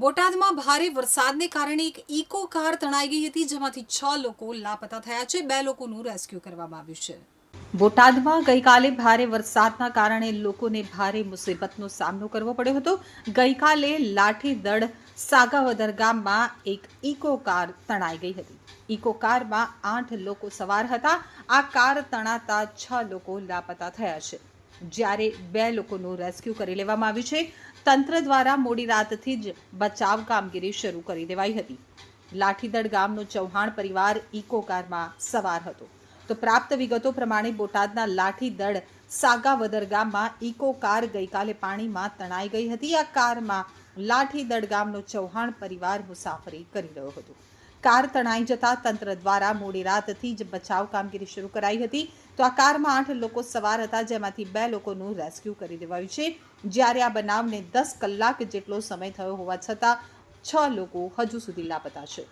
બોટાદમાં ભારે વરસાદને કારણે એક ઇકો કાર તણાઈ ગઈ હતી, જેમાંથી છ લોકો લાપતા થયા છે. બે લોકોનું રેસ્ક્યુ કરવામાં આવ્યું છે. બોટાદમાં ગઈકાલે ભારે વરસાદના કારણે લોકોને ભારે મુસીબતનો સામનો કરવો પડ્યો હતો. ગઈકાલે લાઠીદળ સાગાવદર ગામમાં એક ઇકો કાર તણાઈ ગઈ હતી. ઇકો કારમાં આઠ લોકો સવાર હતા. આ કાર તણાતા છ લોકો લાપતા થયા છે. જ્યારે બે લોકોનું રેસ્ક્યુ કરી લેવામાં આવ્યું છે. તંત્ર દ્વારા મોડી રાતથી જ બચાવ કામગીરી શરૂ કરી દેવાઈ હતી. લાઠીદડ ગામનો ચૌહાણ પરિવાર ઇકો કારમાં સવાર હતો. તો પ્રાપ્ત વિગતો પ્રમાણે બોટાદના લાઠીદડ સાગાવદર ગામમાં ઇકો કાર ગઈકાલે પાણીમાં તણાઈ ગઈ હતી. આ કારમાં લાઠીદડ ગામનો ચૌહાણ પરિવાર મુસાફરી કરી રહ્યો હતો. કાર તણાઈ જતા તંત્ર દ્વારા મોડી રાતથી જ બચાવ કામગીરી શરૂ કરાઈ હતી. તો આ કારમાં આઠ લોકો સવાર હતા, જેમાંથી બે લોકોનું રેસ્ક્યુ કરી દેવાયું છે. જ્યારે આ બનાવને દસ કલાક જેટલો સમય થયો હોવા છતાં, છ લોકો હજુ સુધી લાપતા છે.